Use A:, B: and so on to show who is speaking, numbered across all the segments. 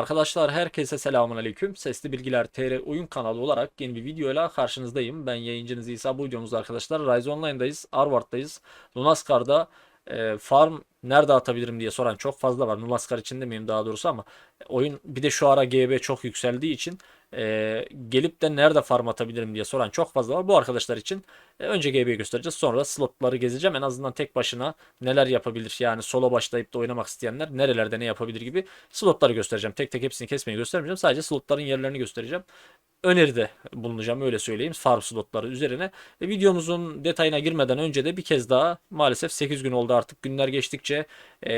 A: Arkadaşlar herkese selamun aleyküm. Sesli Bilgiler TR oyun kanalı olarak yeni bir videoyla karşınızdayım. Ben yayıncınız İsa. Bu videomuzda arkadaşlar Rise Online'dayız. Arward'dayız. Lunaskar'da e, farm nerede atabilirim diye soran çok fazla var. Lunaskar için demeyeyim daha doğrusu ama oyun bir de şu ara GB çok yükseldiği için e, gelip de nerede farm atabilirim diye soran çok fazla var. Bu arkadaşlar için e, önce GB'yi göstereceğiz. Sonra slotları gezeceğim. En azından tek başına neler yapabilir yani solo başlayıp da oynamak isteyenler nerelerde ne yapabilir gibi slotları göstereceğim. Tek tek hepsini kesmeyi göstermeyeceğim. Sadece slotların yerlerini göstereceğim. Öneride bulunacağım öyle söyleyeyim farm slotları üzerine. E, videomuzun detayına girmeden önce de bir kez daha maalesef 8 gün oldu artık günler geçtikçe e,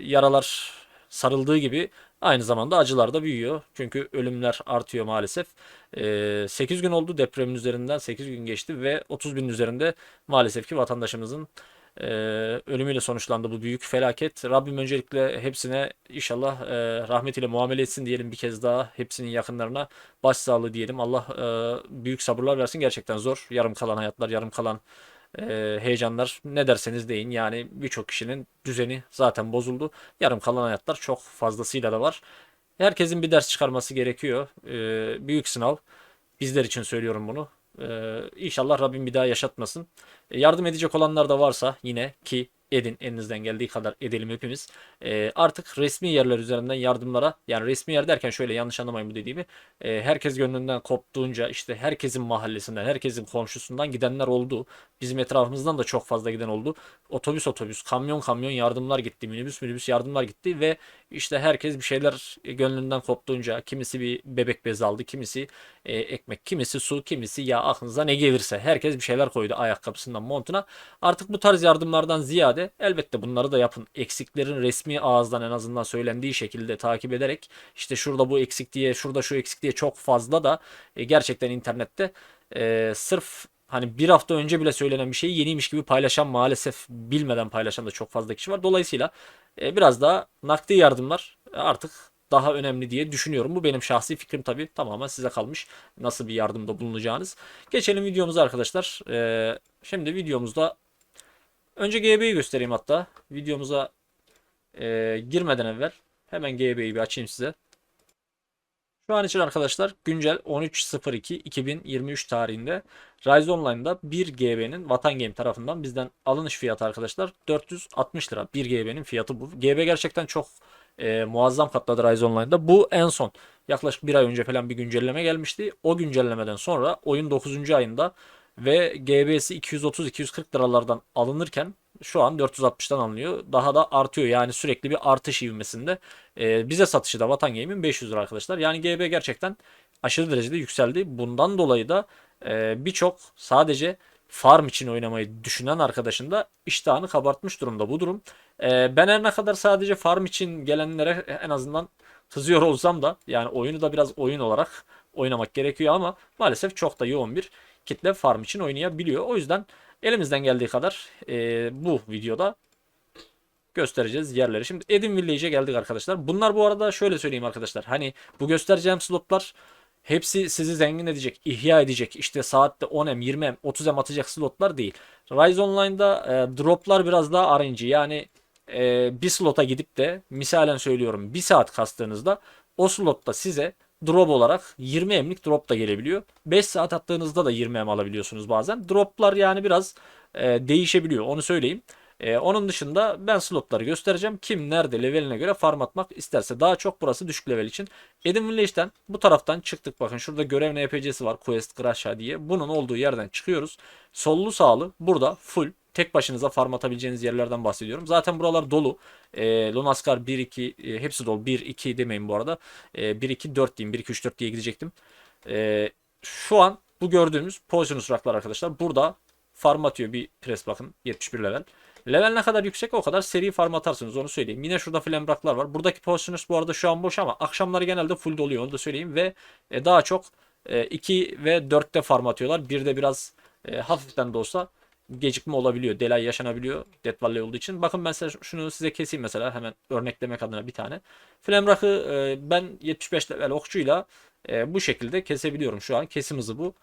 A: yaralar sarıldığı gibi aynı zamanda acılar da büyüyor. Çünkü ölümler artıyor maalesef. E, 8 gün oldu depremin üzerinden 8 gün geçti ve 30 binin üzerinde maalesef ki vatandaşımızın e, ölümüyle sonuçlandı bu büyük felaket. Rabbim öncelikle hepsine inşallah e, rahmetiyle muamele etsin diyelim bir kez daha. Hepsinin yakınlarına başsağlığı diyelim. Allah e, büyük sabırlar versin. Gerçekten zor. Yarım kalan hayatlar, yarım kalan e, heyecanlar ne derseniz deyin. Yani birçok kişinin düzeni zaten bozuldu. Yarım kalan hayatlar çok fazlasıyla da var. Herkesin bir ders çıkarması gerekiyor. E, büyük sınav. Bizler için söylüyorum bunu. Ee, inşallah Rabbim bir daha yaşatmasın. E, yardım edecek olanlar da varsa yine ki edin elinizden geldiği kadar edelim hepimiz. Ee, artık resmi yerler üzerinden yardımlara yani resmi yer derken şöyle yanlış anlamayın bu dediğimi. Ee, herkes gönlünden koptuğunca işte herkesin mahallesinden, herkesin komşusundan gidenler oldu. Bizim etrafımızdan da çok fazla giden oldu. Otobüs otobüs, kamyon kamyon yardımlar gitti, minibüs minibüs yardımlar gitti ve işte herkes bir şeyler gönlünden koptuğunca kimisi bir bebek bezi aldı, kimisi e, ekmek, kimisi su, kimisi yağ aklınıza ne gelirse herkes bir şeyler koydu ayakkabısından montuna. Artık bu tarz yardımlardan ziyade elbette bunları da yapın. Eksiklerin resmi ağızdan en azından söylendiği şekilde takip ederek işte şurada bu eksik diye, şurada şu eksik diye çok fazla da e, gerçekten internette e, sırf hani bir hafta önce bile söylenen bir şeyi yeniymiş gibi paylaşan maalesef bilmeden paylaşan da çok fazla kişi var. Dolayısıyla e, biraz daha nakdi yardımlar artık daha önemli diye düşünüyorum. Bu benim şahsi fikrim tabii. Tamamen size kalmış nasıl bir yardımda bulunacağınız. Geçelim videomuza arkadaşlar. E, şimdi videomuzda önce GB'yi göstereyim hatta. Videomuza e, girmeden evvel hemen GB'yi bir açayım size. Şu an için arkadaşlar güncel 13.02.2023 tarihinde Rise Online'da 1 GB'nin Vatan Game tarafından bizden alınış fiyatı arkadaşlar 460 lira. 1 GB'nin fiyatı bu. GB gerçekten çok e, muazzam katladı Rise Online'da. Bu en son yaklaşık bir ay önce falan bir güncelleme gelmişti. O güncellemeden sonra oyun 9. ayında ve GB'si 230-240 liralardan alınırken şu an 460'tan alınıyor. Daha da artıyor yani sürekli bir artış ivmesinde. Ee, bize satışı da Vatan Game'in 500 lira arkadaşlar. Yani GB gerçekten aşırı derecede yükseldi. Bundan dolayı da e, birçok sadece farm için oynamayı düşünen arkadaşın da iştahını kabartmış durumda bu durum. E, ben her ne kadar sadece farm için gelenlere en azından kızıyor olsam da yani oyunu da biraz oyun olarak oynamak gerekiyor ama maalesef çok da yoğun bir kitle farm için oynayabiliyor. O yüzden elimizden geldiği kadar e, bu videoda göstereceğiz yerleri. Şimdi Edin Village'e geldik arkadaşlar. Bunlar bu arada şöyle söyleyeyim arkadaşlar. Hani bu göstereceğim slotlar hepsi sizi zengin edecek, ihya edecek. İşte saatte 10M, 20M, 30M atacak slotlar değil. Rise Online'da e, droplar biraz daha RNG. Yani e, bir slota gidip de misalen söylüyorum bir saat kastığınızda o slotta size drop olarak 20 emlik drop da gelebiliyor. 5 saat attığınızda da 20 em alabiliyorsunuz bazen. Droplar yani biraz e, değişebiliyor onu söyleyeyim. E, onun dışında ben slotları göstereceğim. Kim nerede leveline göre farm atmak isterse. Daha çok burası düşük level için. Edim Village'den bu taraftan çıktık. Bakın şurada görev NPC'si var. Quest Crash'a diye. Bunun olduğu yerden çıkıyoruz. Sollu sağlı burada full tek başınıza farm atabileceğiniz yerlerden bahsediyorum. Zaten buralar dolu. E, Lunaskar 1-2 e, hepsi dolu. 1-2 demeyin bu arada. E, 1-2-4 diyeyim. 1-2-3-4 diye gidecektim. E, şu an bu gördüğümüz Poisonous Rock'lar arkadaşlar. Burada farm atıyor bir pres bakın. 71 level. Level ne kadar yüksek o kadar seri farm atarsınız onu söyleyeyim. Yine şurada flambraklar var. Buradaki Poisonous bu arada şu an boş ama akşamları genelde full doluyor onu da söyleyeyim. Ve e, daha çok e, 2 ve 4'te farm atıyorlar. 1'de biraz e, hafiften de olsa gecikme olabiliyor. Delay yaşanabiliyor Death Valley olduğu için. Bakın ben size şunu size keseyim mesela hemen örneklemek adına bir tane. Flamrock'ı e, ben 75 level okçuyla e, bu şekilde kesebiliyorum şu an. Kesim hızı bu.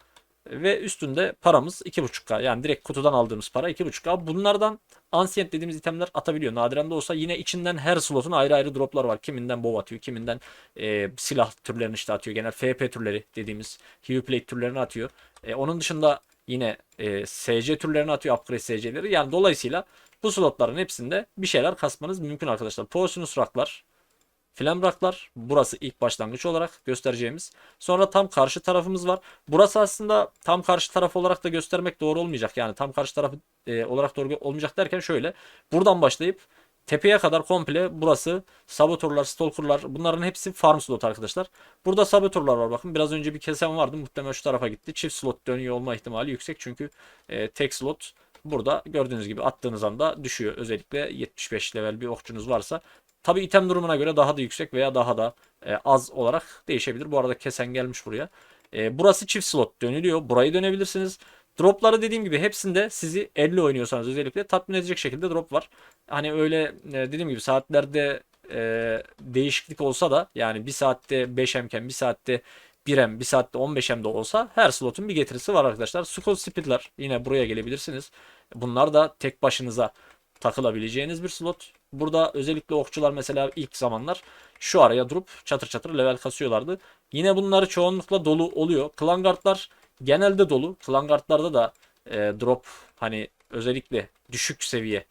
A: Ve üstünde paramız 2.5K. Yani direkt kutudan aldığımız para 2.5K. Bunlardan Ancient dediğimiz itemler atabiliyor. Nadiren de olsa yine içinden her slotun ayrı ayrı droplar var. Kiminden bow atıyor, kiminden e, silah türlerini işte atıyor. Genel FP türleri dediğimiz heavy plate türlerini atıyor. E, onun dışında yine e, SC türlerini atıyor. Upgrade SC'leri. Yani dolayısıyla bu slotların hepsinde bir şeyler kasmanız mümkün arkadaşlar. Poisonous Rock'lar, Flame Rock'lar. Burası ilk başlangıç olarak göstereceğimiz. Sonra tam karşı tarafımız var. Burası aslında tam karşı taraf olarak da göstermek doğru olmayacak. Yani tam karşı taraf e, olarak doğru olmayacak derken şöyle. Buradan başlayıp tepeye kadar komple burası saboturlar, stalkerlar bunların hepsi farm slot arkadaşlar. Burada saboturlar var bakın. Biraz önce bir kesen vardı. Muhtemelen şu tarafa gitti. Çift slot dönüyor olma ihtimali yüksek. Çünkü e, tek slot burada gördüğünüz gibi attığınız anda düşüyor. Özellikle 75 level bir okçunuz varsa. Tabi item durumuna göre daha da yüksek veya daha da e, az olarak değişebilir. Bu arada kesen gelmiş buraya. E, burası çift slot dönülüyor. Burayı dönebilirsiniz. Dropları dediğim gibi hepsinde sizi 50 oynuyorsanız özellikle tatmin edecek şekilde drop var. Hani öyle e, dediğim gibi saatlerde e, değişiklik olsa da yani bir saatte 5 emken bir saatte 1M, bir saatte 15M de olsa her slotun bir getirisi var arkadaşlar. Skull Speed'ler yine buraya gelebilirsiniz. Bunlar da tek başınıza takılabileceğiniz bir slot. Burada özellikle okçular mesela ilk zamanlar şu araya durup çatır çatır level kasıyorlardı. Yine bunları çoğunlukla dolu oluyor. Klangardlar genelde dolu. Klangardlarda da e, drop hani özellikle düşük seviye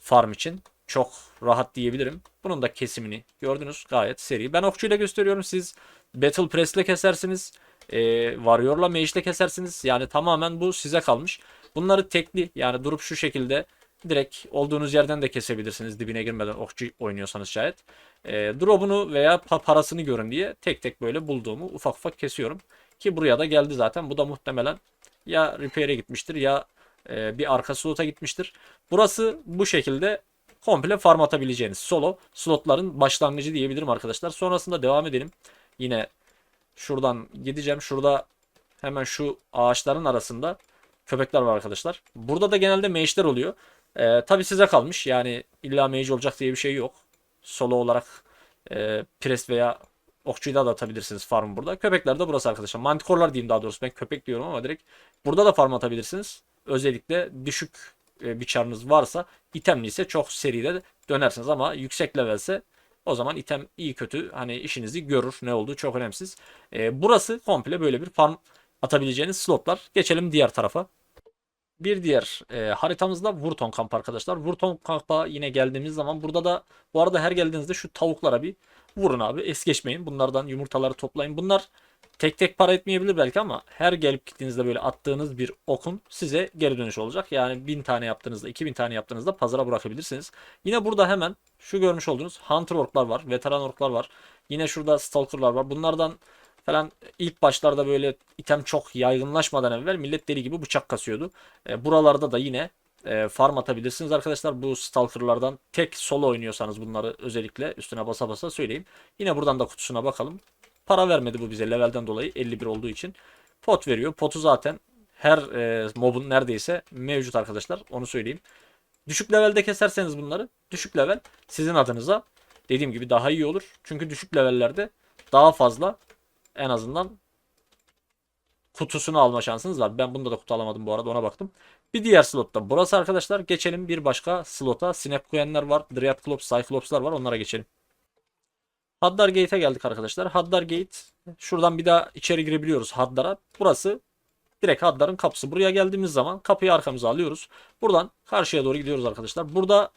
A: farm için çok rahat diyebilirim. Bunun da kesimini gördünüz gayet seri. Ben okçuyla gösteriyorum siz Battle Press'le kesersiniz. E, Warrior'la Mage'le kesersiniz. Yani tamamen bu size kalmış. Bunları tekli yani durup şu şekilde direkt olduğunuz yerden de kesebilirsiniz dibine girmeden okçu oynuyorsanız şayet. E, drop'unu veya pa parasını görün diye tek tek böyle bulduğumu ufak ufak kesiyorum. Ki buraya da geldi zaten. Bu da muhtemelen ya repair'e gitmiştir ya e, bir arka slota gitmiştir. Burası bu şekilde komple farm atabileceğiniz solo slotların başlangıcı diyebilirim arkadaşlar. Sonrasında devam edelim. Yine şuradan gideceğim. Şurada hemen şu ağaçların arasında köpekler var arkadaşlar. Burada da genelde mage'ler oluyor. Ee, tabii size kalmış. Yani illa mage olacak diye bir şey yok. Solo olarak e, pres veya okçuyu da atabilirsiniz farm burada. Köpekler de burası arkadaşlar. Mantikorlar diyeyim daha doğrusu. Ben köpek diyorum ama direkt burada da farm atabilirsiniz. Özellikle düşük e, bir çarınız varsa itemli ise çok seride dönersiniz ama yüksek levelse o zaman item iyi kötü hani işinizi görür. Ne olduğu çok önemsiz. E, burası komple böyle bir farm atabileceğiniz slotlar. Geçelim diğer tarafa. Bir diğer e, haritamızda Wurton Kamp arkadaşlar. Wurton Kamp'a yine geldiğimiz zaman burada da bu arada her geldiğinizde şu tavuklara bir vurun abi. Es geçmeyin. Bunlardan yumurtaları toplayın. Bunlar tek tek para etmeyebilir belki ama her gelip gittiğinizde böyle attığınız bir okun size geri dönüş olacak. Yani 1000 tane yaptığınızda 2000 tane yaptığınızda pazara bırakabilirsiniz. Yine burada hemen şu görmüş olduğunuz Hunter Ork'lar var. Veteran Ork'lar var. Yine şurada Stalker'lar var. Bunlardan falan ilk başlarda böyle item çok yaygınlaşmadan evvel millet deli gibi bıçak kasıyordu. E, buralarda da yine e, farm atabilirsiniz arkadaşlar. Bu Stalker'lardan tek solo oynuyorsanız bunları özellikle üstüne basa basa söyleyeyim. Yine buradan da kutusuna bakalım. Para vermedi bu bize levelden dolayı 51 olduğu için. Pot veriyor. Potu zaten her e, mobun neredeyse mevcut arkadaşlar. Onu söyleyeyim. Düşük levelde keserseniz bunları düşük level sizin adınıza dediğim gibi daha iyi olur. Çünkü düşük levellerde daha fazla en azından kutusunu alma şansınız var. Ben bunda da kutu alamadım bu arada ona baktım. Bir diğer slotta burası arkadaşlar. Geçelim bir başka slota. Snap Queen'ler var. Dryad Clops, Cyclops'lar var. Onlara geçelim. Haddar Gate'e geldik arkadaşlar. Haddar Gate. Şuradan bir daha içeri girebiliyoruz Haddar'a. Burası direkt Haddar'ın kapısı. Buraya geldiğimiz zaman kapıyı arkamıza alıyoruz. Buradan karşıya doğru gidiyoruz arkadaşlar. Burada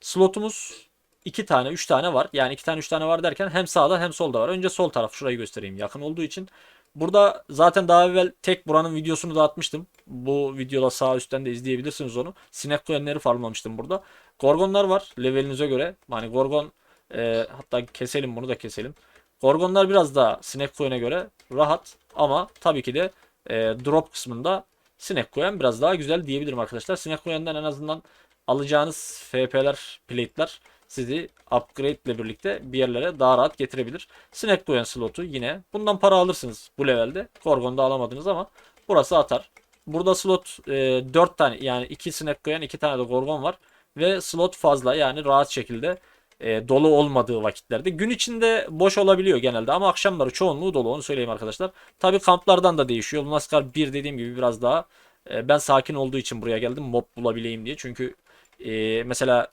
A: slotumuz iki tane, üç tane var. Yani iki tane, üç tane var derken hem sağda hem solda var. Önce sol taraf şurayı göstereyim yakın olduğu için. Burada zaten daha evvel tek buranın videosunu da atmıştım. Bu videoda sağ üstten de izleyebilirsiniz onu. Sinek koyanları farmlamıştım burada. Gorgonlar var levelinize göre. Hani Gorgon e, hatta keselim bunu da keselim. Gorgonlar biraz daha sinek koyana göre rahat ama tabii ki de e, drop kısmında sinek koyan biraz daha güzel diyebilirim arkadaşlar. Sinek koyandan en azından alacağınız FP'ler, plate'ler sizi upgrade ile birlikte bir yerlere daha rahat getirebilir. Snack koyan slotu yine. Bundan para alırsınız bu levelde. Gorgon'da alamadınız ama burası atar. Burada slot e, 4 tane yani 2 snack koyan 2 tane de Gorgon var. Ve slot fazla yani rahat şekilde e, dolu olmadığı vakitlerde. Gün içinde boş olabiliyor genelde ama akşamları çoğunluğu dolu onu söyleyeyim arkadaşlar. Tabi kamplardan da değişiyor. Lunaskar 1 dediğim gibi biraz daha e, ben sakin olduğu için buraya geldim mob bulabileyim diye. Çünkü e, mesela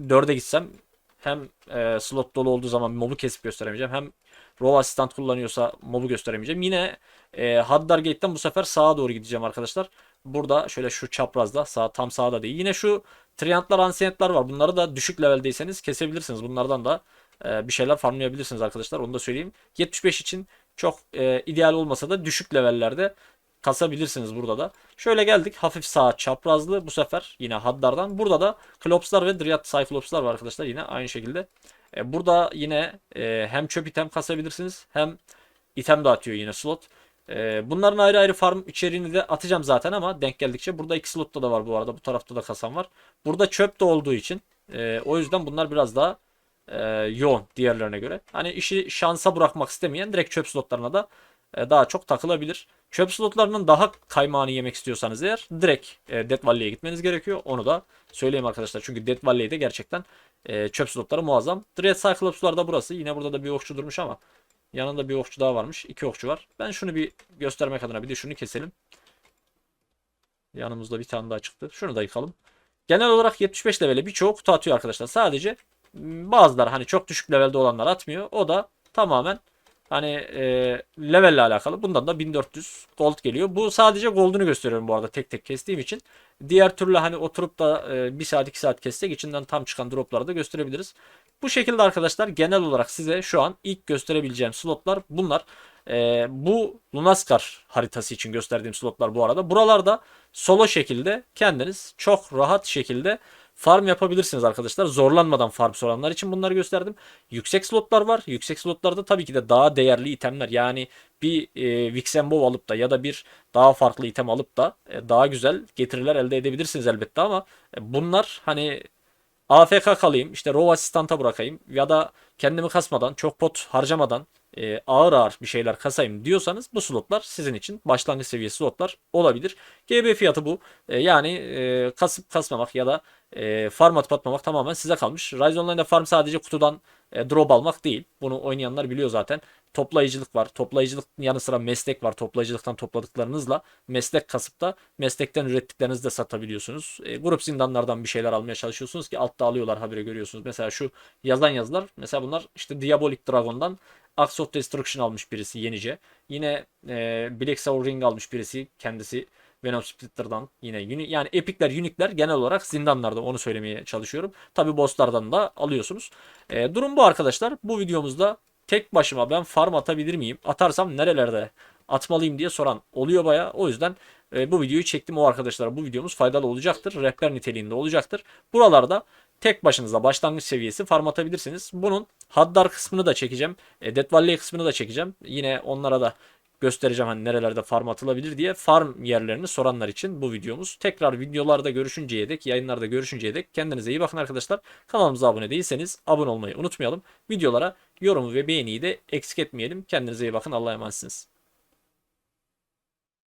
A: 4'e gitsem hem e, slot dolu olduğu zaman mob'u kesip gösteremeyeceğim hem Row Assistant kullanıyorsa mob'u gösteremeyeceğim. Yine e, Haddar Gate'den bu sefer sağa doğru gideceğim arkadaşlar. Burada şöyle şu çaprazda sağ tam sağda değil. Yine şu Triantlar, Ancient'lar var. Bunları da düşük leveldeyseniz kesebilirsiniz. Bunlardan da e, bir şeyler farmlayabilirsiniz arkadaşlar. Onu da söyleyeyim. 75 için çok e, ideal olmasa da düşük levellerde kasabilirsiniz burada da. Şöyle geldik. Hafif sağ çaprazlı bu sefer yine Haddar'dan. Burada da Klopslar ve Dryad Cyclops'lar var arkadaşlar. Yine aynı şekilde. E, burada yine e, hem çöp item kasabilirsiniz hem item dağıtıyor yine slot. E, bunların ayrı ayrı farm içeriğini de atacağım zaten ama denk geldikçe. Burada iki slotta da var bu arada. Bu tarafta da kasan var. Burada çöp de olduğu için. e, o yüzden bunlar biraz daha e, yoğun diğerlerine göre. Hani işi şansa bırakmak istemeyen direkt çöp slotlarına da daha çok takılabilir. Çöp slotlarının daha kaymağını yemek istiyorsanız eğer direkt e, Death Valley'e gitmeniz gerekiyor. Onu da söyleyeyim arkadaşlar. Çünkü Death Valley'de gerçekten e, çöp slotları muazzam. Dread Cyclops'lar da burası. Yine burada da bir okçu durmuş ama yanında bir okçu daha varmış. İki okçu var. Ben şunu bir göstermek adına bir de şunu keselim. Yanımızda bir tane daha çıktı. Şunu da yıkalım. Genel olarak 75 levele birçoğu kutu atıyor arkadaşlar. Sadece m, bazıları hani çok düşük levelde olanlar atmıyor. O da tamamen hani e, levelle alakalı. Bundan da 1400 gold geliyor. Bu sadece gold'unu gösteriyorum bu arada tek tek kestiğim için. Diğer türlü hani oturup da e, 1 saat 2 saat kessek içinden tam çıkan dropları da gösterebiliriz. Bu şekilde arkadaşlar genel olarak size şu an ilk gösterebileceğim slotlar bunlar. E, bu Lunaskar haritası için gösterdiğim slotlar bu arada. Buralarda solo şekilde kendiniz çok rahat şekilde farm yapabilirsiniz arkadaşlar. Zorlanmadan farm soranlar için bunları gösterdim. Yüksek slotlar var. Yüksek slotlarda tabii ki de daha değerli itemler yani bir e, Vixenbow alıp da ya da bir daha farklı item alıp da e, daha güzel getiriler elde edebilirsiniz elbette ama e, bunlar hani AFK kalayım işte row asistanta bırakayım ya da kendimi kasmadan çok pot harcamadan e, ağır ağır bir şeyler kasayım diyorsanız bu slotlar sizin için başlangıç seviyesi slotlar olabilir. GB fiyatı bu. E, yani e, kasıp kasmamak ya da e, farm atıp atmamak tamamen size kalmış. Rise Online'da farm sadece kutudan e, drop almak değil. Bunu oynayanlar biliyor zaten. Toplayıcılık var. Toplayıcılık yanı sıra meslek var. Toplayıcılıktan topladıklarınızla meslek kasıp da meslekten ürettiklerinizi de satabiliyorsunuz. E, grup zindanlardan bir şeyler almaya çalışıyorsunuz ki altta alıyorlar haberi görüyorsunuz. Mesela şu yazan yazılar mesela bunlar işte Diabolic Dragon'dan Axe of Destruction almış birisi yenice. Yine e, Black Soul Ring almış birisi kendisi Venom Splitter'dan yine yani epikler, unikler genel olarak zindanlarda onu söylemeye çalışıyorum. Tabi bosslardan da alıyorsunuz. E, durum bu arkadaşlar. Bu videomuzda tek başıma ben farm atabilir miyim? Atarsam nerelerde atmalıyım diye soran oluyor baya. O yüzden e, bu videoyu çektim o arkadaşlara. Bu videomuz faydalı olacaktır. Rehber niteliğinde olacaktır. Buralarda tek başınıza başlangıç seviyesi farm atabilirsiniz. Bunun Haddar kısmını da çekeceğim. E, Death Valley kısmını da çekeceğim. Yine onlara da göstereceğim hani nerelerde farm atılabilir diye farm yerlerini soranlar için bu videomuz. Tekrar videolarda görüşünceye dek, yayınlarda görüşünceye dek kendinize iyi bakın arkadaşlar. Kanalımıza abone değilseniz abone olmayı unutmayalım. Videolara yorumu ve beğeniyi de eksik etmeyelim. Kendinize iyi bakın. Allah'a emanetsiniz.